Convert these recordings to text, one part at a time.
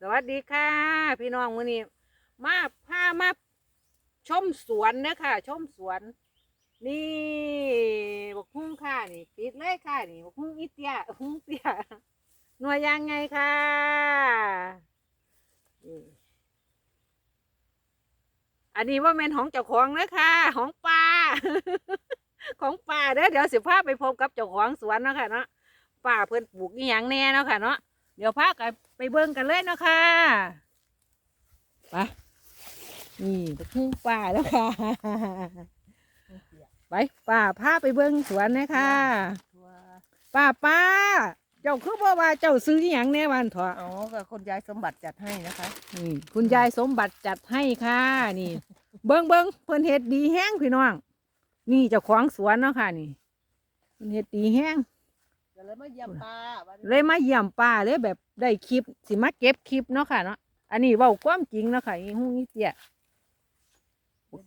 สวัสดีค่ะ พี่น้องมื้อนี้มาพามาชมสวนเด้อค่ะ ชมสวน นี่บกหุ้งค่ะนี่ปิดเลยค่ะนี่บกหุ้งอีเตียหุ้งเตียหน่วยยังไงค่ะนี่อันนี้ว่าเป็นของเจ้าของนะค่ะของป้าของป้าเด้อเดี๋ยวสิพาไปพบกับเจ้าของสวนเนาะค่ะเนาะป้าเพิ่นปลูกอีหยังแน่เนาะค่ะเนาะเดี๋ยวพากัน ไปเบิ่งกันเลยเนาะค่ะไปนี่ตะคุ้งป่าแล้วค่ะ ไปป่าพาไปเบิ่งสวนนะค่ะป้าป้า เจ้าคือบ่ว่าเจ้าซื้ออหย่างแน่วันเถอะอ๋อก็คนยายสมบัติจัดให้นะคะนี่คุณยายสมบัติจัดให้ค่ะ นี่ เบิ่งเบิ่งเพิ่นเฮ็ดดีแห้งพี่น้อง นี่เจ้าของสวนเนาะค่ะ นี่เพิ่นเฮ็ดดีแห้งก็ เลยมาเยี่ยมป้าวันนี้เลยมาเยี่ยมป้าเลยแบบได้คลิปสิมาเก็บคลิปเนาะค่ะเนาะอันนี้เว้าความจริงเนาะค่ะอีหูนี่เตี้ย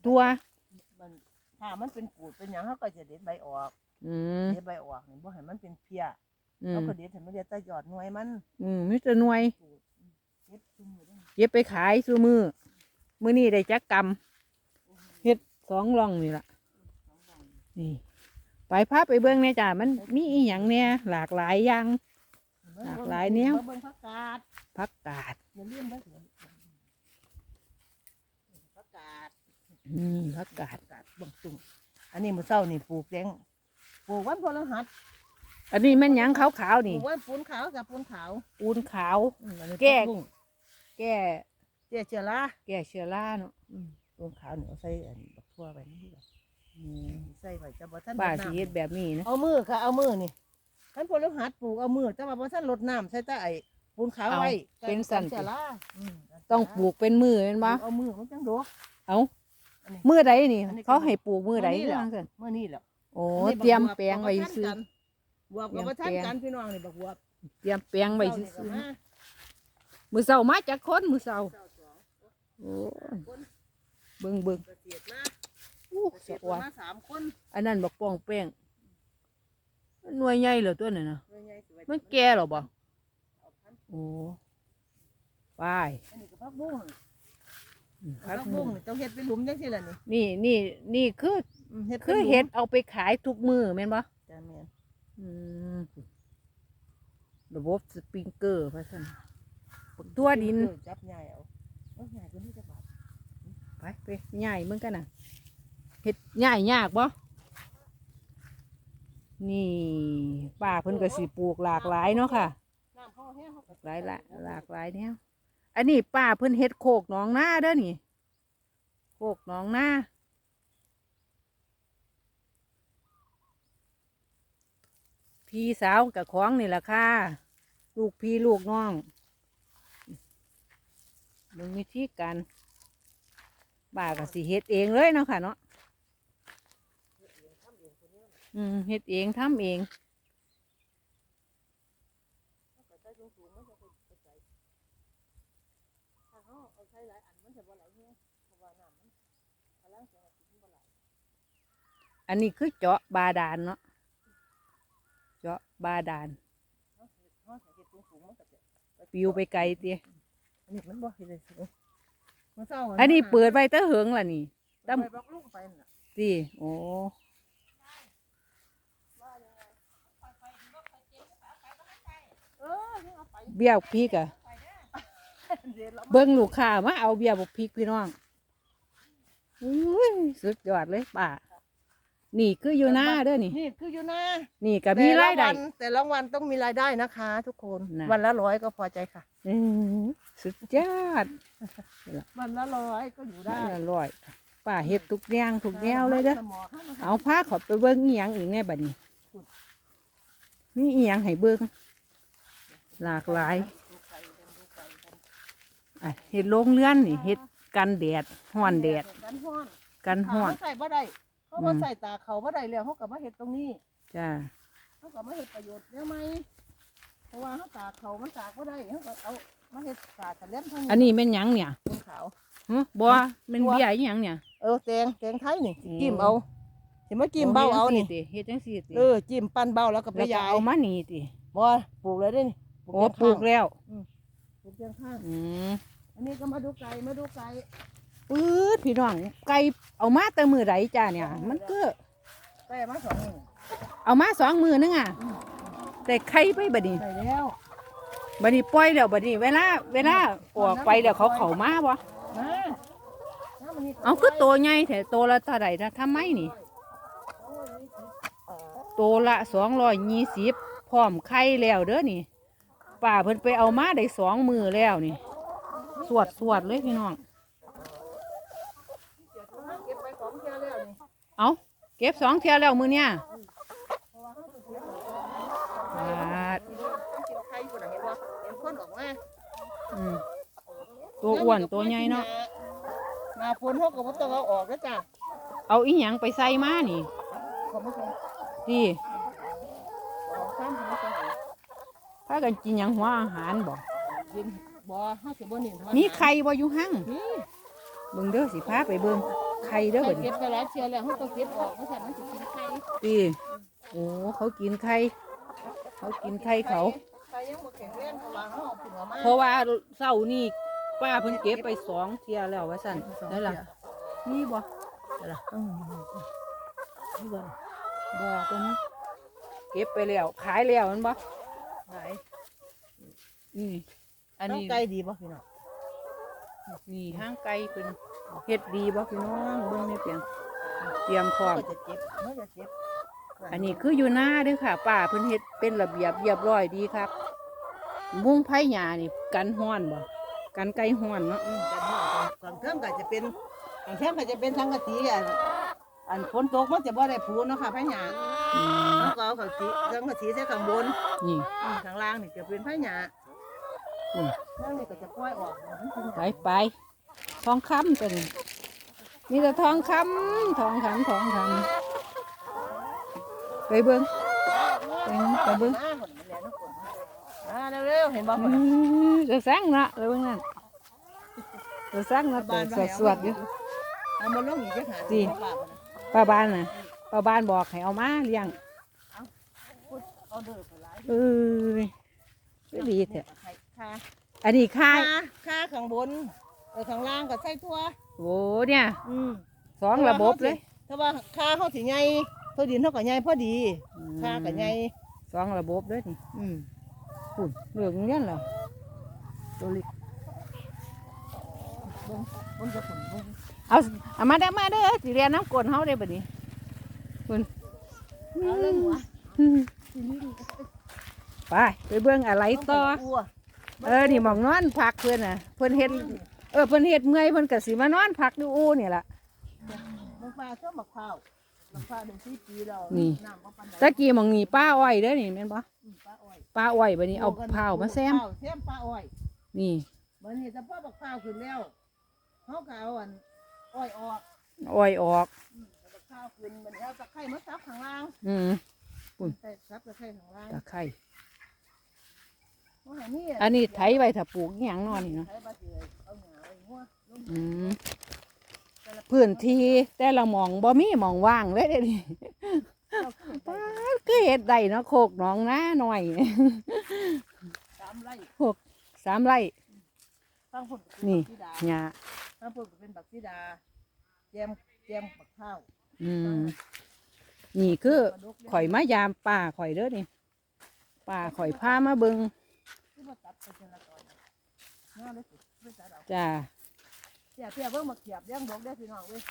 ตัวมันถ้ามันเป็นปูดเป็นหยังเขาก็จะเด็ดใบออกอืมเด็ดใบออกนี่บ่ให้มันเป็นเพียอืเขามก็เด็ดให้มันเด็ดแต่ยอดหน่วยมันอืมมิตรหน่วยปูดเด็ดซุ่มอยู่เด้อเย็บไปขายซื้อมือมือนี่ได้จักกรรมเฮ็ดสองร่องนี่ล่ะสองดอกนี่ ไปพาไปเบิ่งแหน่จ้ามันมีอีหยังเนี่ยหลากหลายอย่าง หลากหลายแนว เบิ่งผักกาดผักกาดอย่าลืมนะผักกาดอืมผักกาดผักาดเบิ่งตุ่มอันนี้มื้อเช้านี่ปลูกแดงปลูกวันพฤหัสอันนี้ม่นหยังขาวๆปนี่ลูกวันปูนขาวกับปูนขาวปูนขาว อืมอันนี้แก้ ผับุ้งแก้แก้เชื้อราแก้เชื้อราเนาะ อืมปูนขาวเนี่ยใส่อันบักทั่วไปนี่อืม ใส่ไว้จะบ่ทันป้ารดสิน้ำเฮ็ดแบบนี้นะเอามือค่ะ เอามือนี่ท่านพลหัสปลูกเอามือแต่ว่าบ่ทันรดน้ำใส่แต่ไอ้ปูนขาวไว้เป็นสันกัติ จะล่ามต้องปลูกเป็นมือแม่นบ่เอามือมันจังดกเอาอันนี้มือใดนี่ อันนี้ก็เขาให้ปลูกมือใดมื้อนี้แหละว่าซั่นเมื่อนี้แหละโอ้อันนี้บักเตรียมบวบแปลงไว้บักซื้อกันบวบกับบ่ทันกันพี่น้องนี่บักบวบเตรียมแปลงไว้เจ้าซื้นี่อก็มาๆมือเช้ามาจากคนมือเช้าเจ้าสองโอ้คนเบิ่งเบิ่งเกษตรมาอู้เกษ สะตรอ่อนมาสามคนอันนั้นบักป้องแป้งหน่วยใหญ่เหรอตัวนั้นน่ะหน่วยใหญ่สิไว้มันแก่เหรอบ่เอาพันโอ้ไปอันนี้ก็ผักบุ้งอืมผักบุ้งนี่ต้องเฮ็ดเป็นหลุมจังซี่ล่ะนี่นี่นี่นี่คือมเฮ็ดคือป็นหลุมเห็ดเอาไปขายทุกมือแม่นบ่จ้ะแม่นอืมระบบสปริงเกอร์ว่าซั่นบักตัวดิน เออจับใหญ่เอาเอาใหญ่กว่านี้จะบาทไปไปใหญ่เหมือนกันน่ะ เห็ดใหญ่ยากบ่นี่ป้าเพิ่นก็สิปลูกหลากหลายเนาะค่ะ น้ำพ่อแห้งเขากหลายละหลากหลายแนวอันนี้ป้าเพิ่นเฮ็ดโคกหนองนาเด้อนี่ โคกหนองนาพี่สาวกับของนี่แหละค่ะ ลูกพี่ลูกน้องมึงมีที่กันป้าก็สิเฮ็ดเองเลยเนาะค่ะเนาะ อืมเฮ็ดเองทำเองเขาก็ใส่สูงๆมันจะเป็นเป็นใจถ้าเขาเอาใส่หลายอันมันจะบ่ไหลแห้งเพราะว่าน้ำมันพลังเสียงอาทิตย์มันบ่ไหลอันนี้คือเจาะบาดาลเนาะ เจาะบาดาลเขาเฮ็ดเขาเฮ็ดสูงๆมันก็จะปิวไปไกลเตี้ยอันนี้มันบ่เฮ็ดได้สูงมันเศร้าอันนี้เปิดไว้แตะเหิงล่ะนี่ตั้มบอกลูกไปน่ะตีโอ้เออนี่ เอาไปเบี้ยวพริกอะเดี๋ยวเราเบิ้งลูกค้ามาเอาเบี้ยบกพริกพี่น้องอุ้ยสุดยอดเลยป้านี่คืออยู่หน้าเด้อนี่นี่คืออยู่นะนี่ก็มีรายได้แต่ละวันแต่ละวันต้องมีรายได้นะคะ ทุกคนน่ะวันละร้อยก็พอใจค่ะอืมสุดยอดวันละร้อยก็อยู่ได้ได้อร่อยป้าเฮ็ดทุกอย่างทุกแนวเลยเด้อสมอข้างมาเอาผ้าขอดไปเบิ้งอีหยังอีกแน่บัดนี้นี่อีหยังให้เบิ้ง หลากหลายดูไก่กันดูไก่กันอะเห็ดโรงเรือนนี่เห็ดกันแดดห้อนแดดกันห้อนกันห้อนเขาใส่บ่ได้เขาอืว่ามใส่ตาเขาบ่ได้แล้วเขาก็มาเห็ดตรงนี้จ้าเขาก็มาเห็ดประโยชน์ได้ไหมเพราะว่าเขาตากเขามันตากบ่ได้เขาก็เอามาเห็ดตากกันเล่นทั้งอันนี้แม่นหยังเนี่ยเป็นขาวฮะบัวเป็นเบี้ยอีหยังเนี่ยเออแตงแตงไทยนี่อืมจิ้มเอาสิมาจิ้มเบ้าเอานี่เฮ็ดจังซี่ติเออจิ้มปั้นเบ้าแล้วก็ไปแล้วก็ยายเอามานี่ติบ่ปลูกเลยได้นี่ โอ้ปลูกแล้วปลูกเชียงข้างอืมอันนี้ก็มาดูไก่มาดูไก่ปื๊ดพี่น้องไก่เอามาแต่มือไรจ้าเนี่ย มันก็ไก่มาสองหนึ่งเอามาสองมือนึงอะแต่ไข่ไปบัดนี้ไก่แล้วบัดนี้ปล่อยแล้วบัดนี้เวลาเวลาออกไปแล้วเขาเข้ามาบ่มาน้ำมันนี่เอาคือตัวใหญ่แต่ตัวละเท่าไหร่นะทำไมนี่ตัวละสองร้อยยี่สิบพร้อมไข่แล้วเด้อนี่ ป้าเพิ่นไปเอามาได้สองมือแล้วนี่ สวดสวดเลยพี่น้องเก็บไปของเชียแล้วนี่เอาเก็บสองเทียแล้วมือเนี่ยบาดต้องกินไข่คนไหนเห็นบ่เห็นคนออกมาอืมตัวอ้วนตัวใหญ่เนาะหนาฝนเขาก็บ่ต้องเอาออกแล้วจ้ะเอาอีหยังไปใส่มานี่เขาไม่ต้องดี เอาข้ามหัวกัน พากันกินหยังหัวอาหารบ่กินบ่ห้าสิบบ่หนึ่งมีไข่บ่อยู่หั่งนี่เบิ่งเด้อสิพาไปเบิ่งไข่เด้อไข่บัดนี้เก็บไปแล้วเชียแล้วเขาต้องเก็บออกเพราะฉะนั้นจะกินไข่ดีโอ้เขากินไข่เขากินไข่เขา ไข่ยังบ่แข็งแรงเพราะว่าเขาเอาผึ่งออกมาเพราะว่าเศร้านี่ป้าเพิ่นเก็บไปสองเทียแล้วว่าสั่นได้ล่ะนี่บ่ได้ล่ะอืมนี่บ่บ่เพิ่นเก็บไปแล้วขายแล้วแมันบ่ ไหนนี่ อันน้องนี้ไก่ดีบ่พี่น้องนี่ห้างไก่เพิ่นเฮ็ดดีบ่พี่น้องเบิ่งในเปียงเตรียมพร้อม ก็จะเจ็บเขาจะเจ็บอันนี้คืออยู่หน้าเด้อค่ะป้าเพิ่นเฮ็ดเป็นระเบียบเรียบร้อยดีครับ มุ้งไผ่หญ้านี่กันฮ้อนบ่กันไก่ฮ้อนเนาะอืมกันว่าก่อนเครื่องก็จะเป็นก่อนเครื่องก็จะเป็นสังกะสีอันอันฝนตกมันจะบ่ได้ผูนเนาะค่ะพะหยาอื มแล้วก็เอาเขาสีสังกะสีใส่ข้างบนนี่อืมข้างล่างนี่จะเป็นพะหยาอืมเครื่องนี่ก็จะปล่อยออกมันกินไปไปทองคำเป็นมีแต่ทองคำทองคำทองคำไปเบิ้งไปไปเบิ้งมาหมดมันแล้วนะคนมาเร็วๆเห็นบ่อื้อจะสั่งเนาะไปเบิ้งนั่นจะสั่งเนาะแต่สวดสวดอยู่ เอามาลงอีกจักหาสิป้าบ้านน่ะ ป้าบ้านบอกให้เอามาเลี้ยงเอาเด้อไปหลายเอ้ยก็ดีแท้ค่ะอันนี้ค่าค่ายค่าข้างบนเออข้างล่างก็ใส่ทั่วโอ้เนี่ยอืมสองระบบเลยถ้าว่าค่าเขาสิใหญ่ตัวดินเขาก็ใหญ่พอดีค่าก็ใหญ่สองระบบเลยนี่อืมปุ่นเหลืองเงี้ยเหรอตัวเล็กเบิ่งเบิ่งจะผลเบิ่งเอาเอามาเด้อมาเด้อสิเรียนน้ำกลนเฮาได้อบัดนี้ คุณเอาเลยหัวไปไปเบิ่งอะไรต่อ เออ นี่หมองนอนพักเพิ่นน่ะ เพิ่นเฮ็ด เออ เพิ่นเฮ็ดเมื่อยเพิ่นก็สิมานอนพักอยู่อูนี่ล่ะมันปลาชอบมะพร้าวมะพร้าวเดือนสี่ปีแล้วนี่น้ำบ่ปานใดตะกี้หมองนี่ป้าอ้อยเด้อนี่แม่นบ่อืมปลาอ้อยป้าอ้อยบัดนี้เอาผ้าวมาแซมเผแซมปลาอ้อย นี่บัดนี้ถ้าพ่อบักพร้าวขึ้นแล้วเขาก็เอาอันอ้อยออก อ้อยออก อืมแล้วบักพร้าวขึ้นบัดนี้เอาตะไคร้มาซับข้างล่างอืมใส่ซับตะไคร้ข้างล่างตะไคร้ว่าอันนี้อันนี้ไถไว้ถ้าปลูกอิหยังเนอนนี่เนาะใช้บาดเจ็บเอาหงาไว้หัวลงอืมพื้นที่แต่ละหมองบ่มีหมองว่างเลยเด้อนี่เอาขึ้นไปป้าดคือเฮ็ดได้เนาะโคกหนองนาหน่อยสามไร่สามไร่ ตั้งผลก็เป็นนี่บักซีดาหญ้าตั้งผลก็เป็นบักซีดาแจมแจมบักข้าว อืมนี่คือปลาดุกเลี้งข่อยมายามป่าข่อยเด้อนี่ป่าข่อยพามาเบิงคือมาตัดไปเจละตอนเนาะเลยสิไม่ตัดเอาจ้าเสียเสียเบิ่งมาเขียบเลี้ยงดอกได้อพี่น้องเว้ย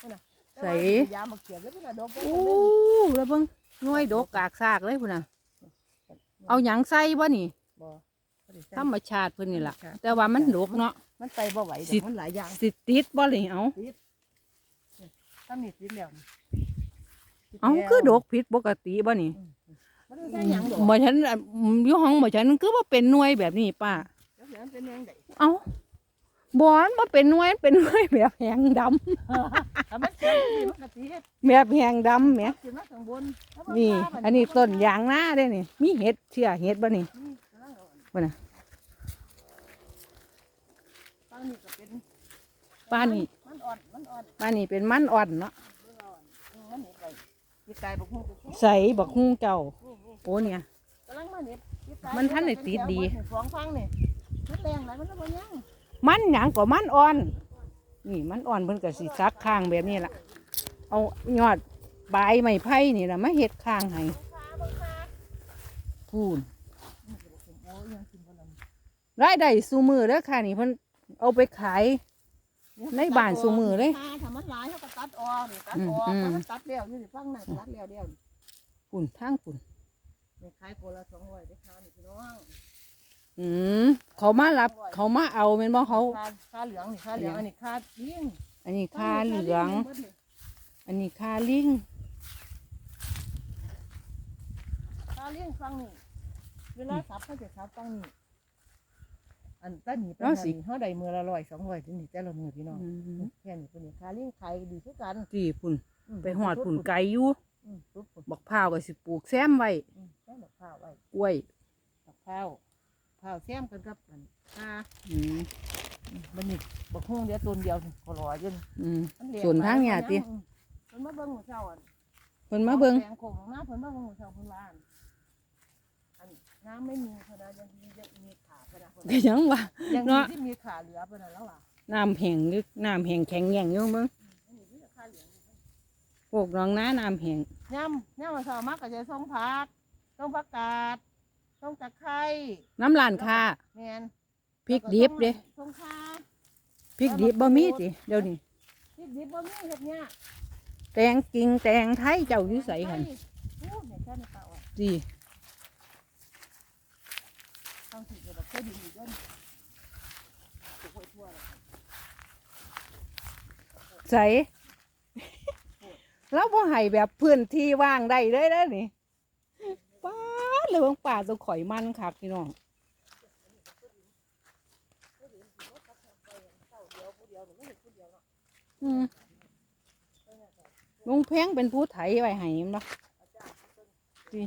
นั่นน่ะแต่ใส่ว่าพยายามมาเขียบแล้วพี่น้องดอกได้โอ้แล้วเบิงหน่วยดกกากซากเลยพุ่นน่ะเอาหยังใส่บ่นี่บ่บ่ได้ใส่ธรรมชาติเพิ่นนี่ล่ะแต่ว่ามันดกเนาะมันใส่บ่ไหวดอกสิมันหลายอย่างสิติดบ่เลยเอา ถ้ามีสิแล้วนี่สิเอาแล้วคือดกผิดปกติบ่นี่มันใส่หยังดอกบ่ฉันอะอยู่ห้องบ่ฉันมันคือบ่เป็นหน่วยแบบนี้ป้าแล้วเดี๋ยวมันเป็นยังไงเอาบ่อนบ่เป็นหน่วยเป็นหน่วยแบบแหงดำถ้ามันเขียบมันมันก็สิเฮ็ดแบบแหงดำแหมขึ้นมาข้างบนถ้ามันี่พามัอันนี้ต้นยางนาเด้นี่มีเห็ดเชื่อเห็ดบ่นี่นี่กำลังเอาบ่น่ะตั้งนี่ก็เป็นป้านี่มัน อ่อนมันอ่อนป้านี่เป็นมันอ่อนเนาะมันอ่อนอืมมันเห็ดไปยี่กายบักฮู้บักฮู้ใส่บักฮุ้งเจ้านี่นี่โอ้เนี่ยกำลังมาเห็ดยี่กายมันทันได้ติดดีสองฟังนี่มันแต่งอะไรมันก็บ่ยังมันหยังก็มันอ่อน นี่มันอ่อนเพิ่นก็สิซักข้างแบบนี้ล่ะ เอายอดใบไม้ไผ่นี่ล่ะมาเฮ็ดข้างให้ขาบ่ขาพูนนี่ก็บ่สมโอ้ยังกินบ่ลำรายได้สูมือเด้อค่ะนี่เพิ่นเอาไปขาย ในบ้านซุมื้อเลยถ้าถ้ามันหลายเขาก็ตัดออกนี่ตัดออกอืมถ้ามันตัดแล้วอยู่สิฟังหน้าตัดแล้วเดียวนี่ปุ่นทางปุ่นนี่ขายคนละ200ได้ค่านี่พี่น้องอืมเขามารับเขามาเอาแม่นบ่เขาค่าค่าเหลืองนี่ค่าเหลืองอันนี้ค่ายิ่งอันนี้ค่าเหลือง อันนี้ค่าลิงค่าเลี้ยงฟังนี่เวลาสับเขาจะสับฟังนี่ อันต้นนี้เป็นอันนี้เขาได้มือละร้อยสองร้อยถึงนี่แต่ละมือพี่น้องอืมแค่นี้เป็นนี่ค่าเลี้ยงขายดีคือกันตีปุ่นมไปหอดปุ่นไก่อยู่อืมปุ๊บปุ่นบักพร้าวก็สิปลูกแซมไว้อืมแค่บักข้าวไว้กล้วยบักข้าวข้าวแซมกันกับอันค่าอืมอืมมันนี่บักฮวงเดียวต้นเดียวนี่ก็รออยู่นี่อืมมันเหลี่ยมส่วนทางเนี่ยติอืมเพิ่นมาเบิ่งหมู่เช้าอันเพิ่นมาเบิ่งแปลงโคงของน้าเพิ่นมาเบิ่งหมู่เช้าเพิ่นว่าอันอันน้ำไม่มีเพิ่นนะยังมียังมีขา เพิ่นนะเพิ่นก็ยังว่ายังเนาะมีที่มีขาเหลือเพิ่นน่ะแล้วล่ะน้ำแห้งหรือน้ำแห้งแข็งแย่งอยู่มึงอันนี้มีแต่ขาเหลืองพวกน้องน้าน้ำแห้งย่ำย่ำมาเช้ามากก็จะส่งผักส่งผักกาดส่งตะไคร้น้ำลานค้าแม่นพริกดิบเด้ส่งข่าพริกดิบบ่มีติเดี๋ยวนี้พริกดิบบ่มีเฮ็ดเนี่ยแตงกิ่งแตงไทยเจ้าอยู่ไสหั่นโอ้แม่แค่ในเตาอะ สิ ต้อง สิจะแบบเคยดีอยู่ด้วยถูกไว้ทั่วเลยใส่แล้วบ่ให้แบบพื้นที่ว่างได้เลยเด้นี่ป้าดเลยของป่าตัวข่อยมันคักพี่น้อง อืมลุงเพ่งเป็นผู้ไถไว้ให้ม่นบ่สิ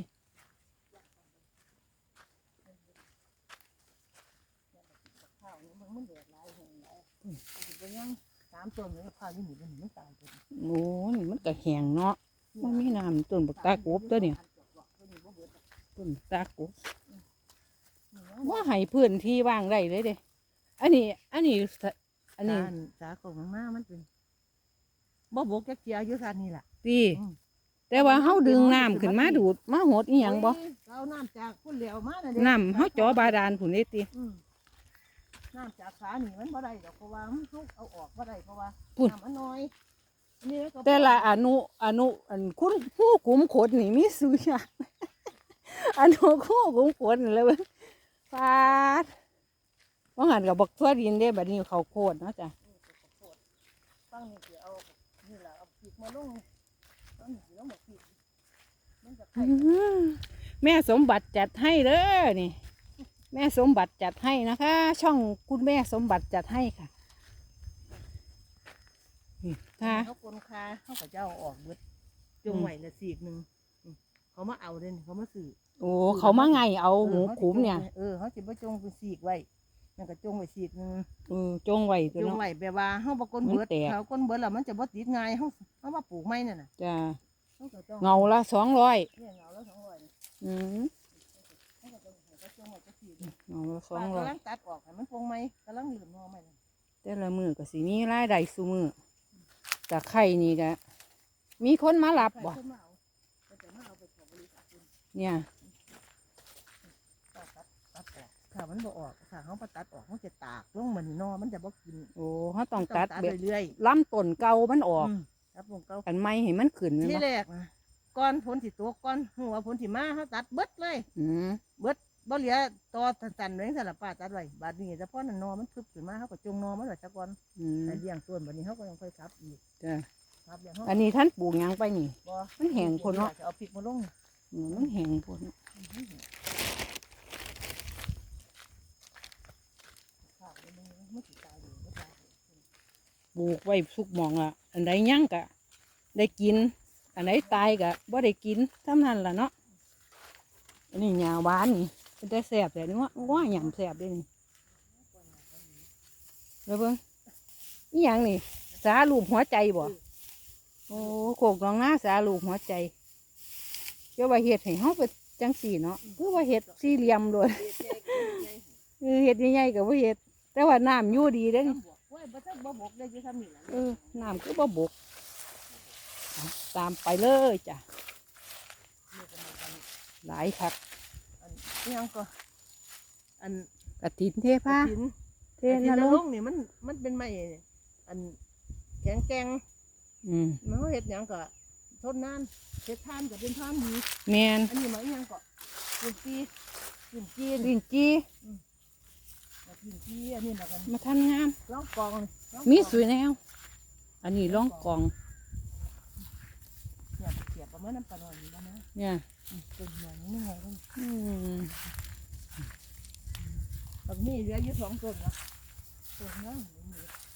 ข้าวนี่มันมันเดือดร้ายแห้งร้ายอืมเอาสิไป ยังสามต้นเลยข้าวนี่หนีมันหนีมันตายไปโอ้นี่มันก็แห้งเนาะมันมีน้ำต้นบักตากบตัวเนี่ยต้นตากบว่าให้พื้นที่ว่างได้เลยเด้อันนี้ อันนี้สะอันนี้การสาของหน้ามันเป็นบ่บกจักเจียอยู่ซานนี่แหละตีอืมแต่ว่าเฮาดึงน้ำขึ้นมาดูดมาหดอีหยังบ่โอ้ยเอาน้ำจากพุ่นเหลวมาน่ะเด้น้ำเฮาเจอบาดาลผุนเด้ติอืม น้ำจากขานี่มันบ่ได้ดอกเพราะว่ามันทุกเอาออกบ่ได้เพราะว่าพุ่นน้ำมันน้อยอันนี้ก็แต่ละอนุอนุอันคุณผู้กุมขดนี่มีสุอยาง อนุคู่กุมขดนี่เลยเว้ยฟาดว่าหันกับบักทั่วดินเด้บัดนี้เขาวโคตรเนาะจ้ะฟังนี่สิเอานี่ล่ะเอาพริกมาลงฟังนี่สิลงบักพริกมันจะไข่อื้อแม่สมบัติจัดให้เด้อนี่ แม่สมบัติจัดให้นะคะ ช่องคุณแม่สมบัติจัดให้ค่ะนี่ค่ะเขากลนคาเขาก็จะเอาออกเบิดจงไว้ละสีกหนึงอืมเขามาเอาเด้นี่เขามาซื้อโอ้เขามาไงเอาหมูขุมเนี่ยเออเขาสิบ่จงเป็นสีกไว้นั่นก็จงไว้สีกหนึงเออจงไว้ตัวจงเนาะ ไว้แบบว่าเฮาบ่กลนมันเบิดแตก เขากลนเบิดแล้วมันจะบ่ติดง่ายเฮาเฮามาปลูกใหม่นั่นน่ะจ้ะเฮาก็ต้องเงาละสองร้อยเนี่ยเงาแล้ว200นี่อืมเฮาก็ต้องให้เขาจง ไว้จักสีกเงาละสอป้างร้อยกำลังตัดออกให้มันปงใหม่กำลังเหลือมงอใหม่แต่ละมือก็สิมีรายได้สูมือแต่ไข่นี่ก็มีคนมารับบ่ใครเข้ามาเอาก็จะมาเอาไปของบริษัทคุณเนี่ยตัดตัดตัดออกถ้ามันบ่ออกถ้าเฮาบ่ตัดออกมันจะตากลงมันนอมันจะบ่กินโอ้เขาต้องตัดแบบเรื่อยลำต้นเก่ามันอๆอกอืมครับผมเก่า กันไม่ให้มันขึ้นแม่นที่บ่แรกนะก่อนผลสิตัวก่อนหัวาผลสิมาเขาตัดเบิดเลย อืมเบิด บ่เหลือตอตันๆไว้จังซั่นล่ะป้าตัดไว้บาดนี้แต่พอนั้นนอมันคึบขึ้นมาเขาก็จงนอมันไว้ซะก่อนอืมแต่เลี้ยงต้นบัดนี้เขาก็ยังค่อยครับอีกจ้ะครับเลี้ยงเขาอันนี้ท่านปลูกหยังไปนี่ บ่มันแห้งพุ่นเนาะจะเอาพริกมาลงอืมมันแห้งพุ่นข้าวมันมันสิตายอยู่บ่ตายอยู่ปลูกไว้ทุกหมองอะ อันใดยังกะ ได้กิน อันใดตายกะบ่ได้กินเท่านั้นล่ะเนาะอันนี้หญ้าหวานนี่ เป็นแต่แซ่บแต่นี่ว่าว่าหยำแซ่บเด้นี่เดี๋ยวเบิ่งอีหยังนี่ สาลูปหัวใจบ่โอ้โขกน้องหน้าสาลูปหัวใจเจ้าว่าเฮ็ดให้เฮาเป็นจังสี่เนาะคือว่าเฮ็ดสี่เหลี่ยมโดยเออเฮ็ดใหญ่ๆก็บ่เฮ็ด แต่ว่าน้ำยู่ดีเด้นี่น้ำบวกโอ้ยบ่ทันบ่บกได้นี่ล่ะเออน้ำก็บ่บกเอาตามไปเลยจ้ะหลายคักอันอิห ยังก็อันกระถินเทพาหินเทแต่ที่นนรรกกนี่มันมันเป็นไม้อันแข็งแกร่งอืมมันเขาเฮ็ดหยังก็ทนนานเฮ็ดทานก็เป็นทานดีแม่นอันนี้มันอิหยังก็กินจีกินจีนลิ้นจีกินจีอันนี้นะกันมาทันงาม ล่องกองนี่ล่องมีกองสวยแนว อันนี้ร่องกอง เสียบเสียบประมาณน้ำปลาหน่อยนี่นะนะเนี่ย อืมเป็นอย่างนี้ไงกันอืมบางนี่เหลืออยู่สองต้นนะต้นนะ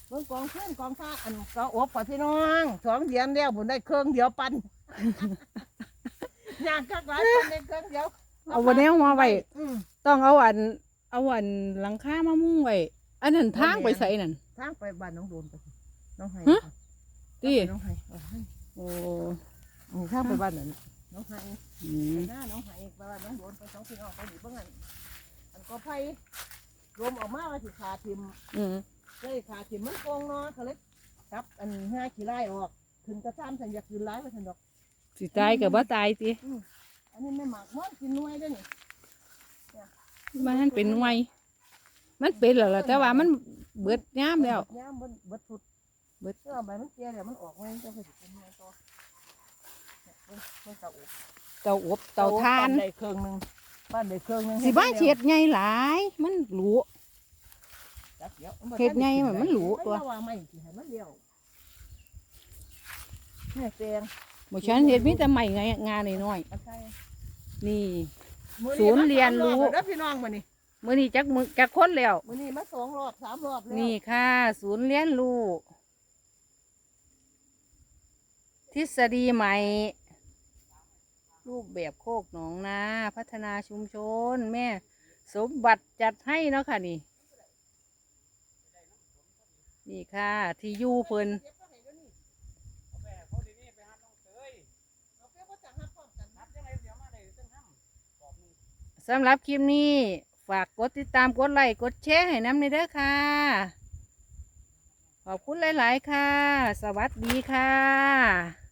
เบิ่งกองเพื่อนกองฟ้าอันก็อบกับพี่น้องสองเดือนแล้วผมได้เครื่องเดียวปันอยากกักหลายปันได้เครื่องเดียวเอาวันแนวมาไว้อืมต้องเอาอัน เอาอันหลังคามามุ้งไว้อันนั้นทางไปใส่นั่นทางไปบ้านน้องโดนไปน้องไห้ฮะ ติน้องไห้เอาให้โอ้อืมทางไปบ้านนั้น น้องไห้อืไปมหน้าน้องไห้ไปบ้านน้องโดนไปสองพี่น้องไปอยู่เบื้องนั้นอันก็ไผ่รวมออกมาว่าสิขาทิมอืมเลยขาทิมมันโกงเนาะเขาเลยครับ อันห้าขี้ไล่ออก ถึงกระซ้ำสัญญาคืนไล่ไปทันดอก สิตายกับว่าตายติอันนี้ไม่หมักมันกินน้อยได้อนี่มันเป็นหน่วย มันเป็นแล้วล่ะแต่ว่ามันเบิดยามแล้วย่ามเบิดเบิดสุดเบิดเชื่อใบมันเกลียเดี๋ยวมันออกไว้จะไปสิเป็นไงต่อเนี่ยเบิ่ง เบิ่งเตาอบเตาอบเตาทานบ้ได้เครื่องหนึงบ้านได้เครื่องหนึงสิบ้าเฉียดใหญ่หลาย มันหรูจักดี๋ยวเฮ็ดไงมันมันหรูตัว มันว่าไม่สิให้มันเดียวเนี่ยแตงบ่ฉันเฮ็ดมีแต่ใหม่ไงงานน้อยอันใช่ๆนี่ มื้อศูนย์เรียนรู้ มาสามอบแล้วพี่น้องมานี่มื้อนี้จักมือจักคนแล้ว มื้อนี้มาสองรอบสามรอบแล้วนี่ค่ะ ศูนย์เรียนรู้ทฤษฎีใหม่ รูปแบบโคกหนองนา พัฒนาชุมชน แม่ สมบัติจัดให้เนาะค่ะนี่ นี่ค่ะ ที่อยู่เพิ่นเก็บก็ให้เดี๋ยวนี้เอาไปบ่จังหักพร้อมกันสำหรับคลิปนี้ ฝากกดติดตามกดไลค์กดแชร์ให้น้ำในเด้อค่ะ ขอบคุณหลาย ๆ ค่ะ สวัสดีค่ะ